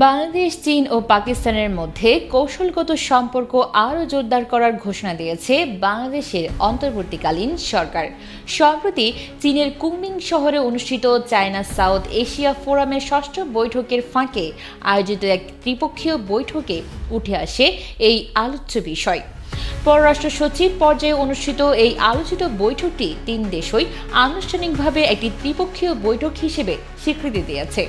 বাংলাদেশ, চীন ও পাকিস্তানের মধ্যে কৌশলগত সম্পর্ক আরও জোরদার করার ঘোষণা দিয়েছে বাংলাদেশের অন্তর্বর্তীকালীন সরকার। সম্প্রতি চীনের কুমিং শহরে অনুষ্ঠিত চায়না সাউথ এশিয়া ফোরামের ষষ্ঠ বৈঠকের ফাঁকে আয়োজিত এক ত্রিপক্ষীয় বৈঠকে উঠে আসে এই আলোচ্য বিষয়। পররাষ্ট্র সচিব পর্যায়ে অনুষ্ঠিত এই আলোচিত বৈঠকটি তিন দেশই আনুষ্ঠানিকভাবে একটি ত্রিপক্ষীয় বৈঠক হিসেবে স্বীকৃতি দিয়েছে।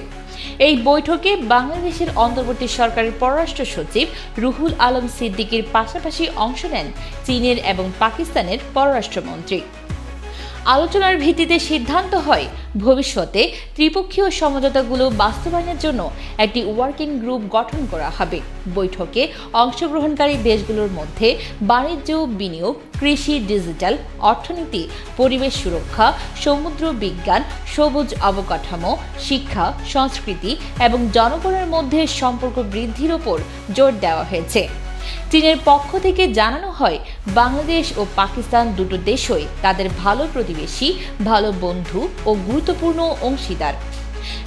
এই বৈঠকে বাংলাদেশের অন্তর্বর্তী সরকারের পররাষ্ট্র সচিব রুহুল আলম সিদ্দিকির পাশাপাশি অংশ নেন চীনের এবং পাকিস্তানের পররাষ্ট্রমন্ত্রী। আলোচনার ভিত্তিতে সিদ্ধান্ত হয়, ভবিষ্যতে ত্রিপক্ষীয় সমঝোতাগুলো বাস্তবায়নের জন্য একটি ওয়ার্কিং গ্রুপ গঠন করা হবে। বৈঠকে অংশগ্রহণকারী দেশগুলোর মধ্যে বাণিজ্য, বিনিয়োগ, কৃষি ডিজিটাল অর্থনীতি, পরিবেশ সুরক্ষা, সমুদ্র বিজ্ঞান, সবুজ অবকাঠামো, শিক্ষা, সংস্কৃতি এবং জনগণের মধ্যে সম্পর্ক বৃদ্ধির ওপর জোর দেওয়া হয়েছে। চীনের পক্ষ থেকে জানানো হয়, বাংলাদেশ ও পাকিস্তান দুটো দেশই তাদের ভালো প্রতিবেশী, ভালো বন্ধু ও গুরুত্বপূর্ণ অংশীদার।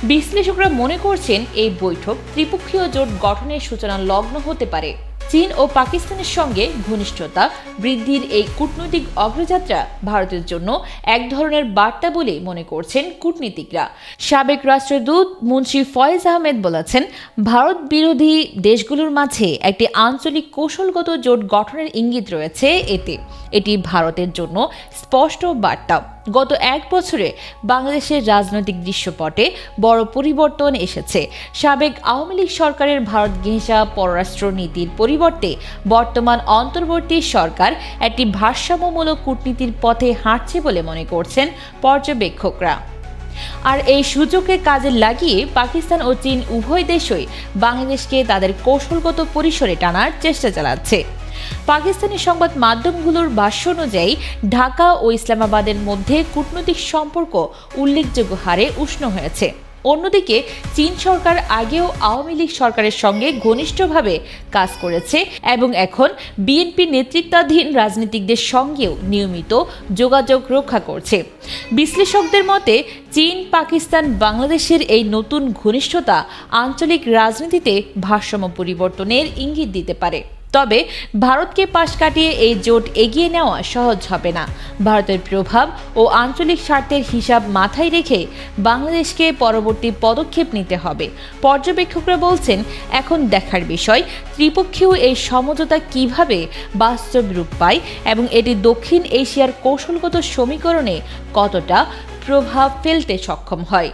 বিশ্লেষকরা মনে করছেন, এই বৈঠক ত্রিপক্ষীয় জোট গঠনের সূচনা লগ্ন হতে পারে। চীন ও পাকিস্তানের সঙ্গে ঘনিষ্ঠতা বৃদ্ধির এই কূটনৈতিক অগ্রযাত্রা ভারতের জন্য এক ধরনের বার্তা বলে মনে করছেন কূটনীতিকরা। সাবেক রাষ্ট্রদূত মুন্সি ফয়েজ আহমেদ বলেছেন, ভারত বিরোধী দেশগুলোর মাঝে একটি আঞ্চলিক কৌশলগত জোট গঠনের ইঙ্গিত রয়েছে এতে। এটি ভারতের জন্য স্পষ্ট বার্তা। গত এক বছরে বাংলাদেশের রাজনৈতিক দৃশ্যপটে বড় পরিবর্তন এসেছে। সাবেক আওয়ামী লীগ সরকারের ভারত ঘেঁষা পররাষ্ট্র নীতির পরিবর্তে বর্তমান অন্তর্বর্তী সরকার একটি ভারসাম্যমূলক কূটনীতির পথে হাঁটছে বলে মনে করছেন পর্যবেক্ষকরা। আর এই সুযোগকে কাজে লাগিয়ে পাকিস্তান ও চীন উভয় দেশই বাংলাদেশকে তাদের কৌশলগত পরিসরে টানার চেষ্টা চালাচ্ছে। পাকিস্তানি সংবাদ মাধ্যমগুলোর ভাষ্য অনুযায়ী, ঢাকা ও ইসলামাবাদের মধ্যে কূটনৈতিক সম্পর্ক উল্লেখযোগ্য হারে উষ্ণ হয়েছে। অন্যদিকে, চীন সরকার আগেও আওয়ামী লীগ সরকারের সঙ্গে ঘনিষ্ঠভাবে কাজ করেছে এবং এখন বিএনপি নেতৃত্বাধীন রাজনীতিকদের সঙ্গেও নিয়মিত যোগাযোগ রক্ষা করছে। বিশ্লেষকদের মতে, চীন, পাকিস্তান, বাংলাদেশের এই নতুন ঘনিষ্ঠতা আঞ্চলিক রাজনীতিতে ভারসাম্য পরিবর্তনের ইঙ্গিত দিতে পারে। তবে ভারতকে পাশ কাটিয়ে এই জোট এগিয়ে নেওয়া সহজ হবে না। ভারতের প্রভাব ও আঞ্চলিক স্বার্থের হিসাব মাথায় রেখে বাংলাদেশকে পরবর্তী পদক্ষেপ নিতে হবে। পর্যবেক্ষকরা বলছেন, এখন দেখার বিষয়, ত্রিপক্ষীয় এই সমঝোতা কীভাবে বাস্তব রূপ পায় এবং এটি দক্ষিণ এশিয়ার কৌশলগত সমীকরণে কতটা প্রভাব ফেলতে সক্ষম হয়।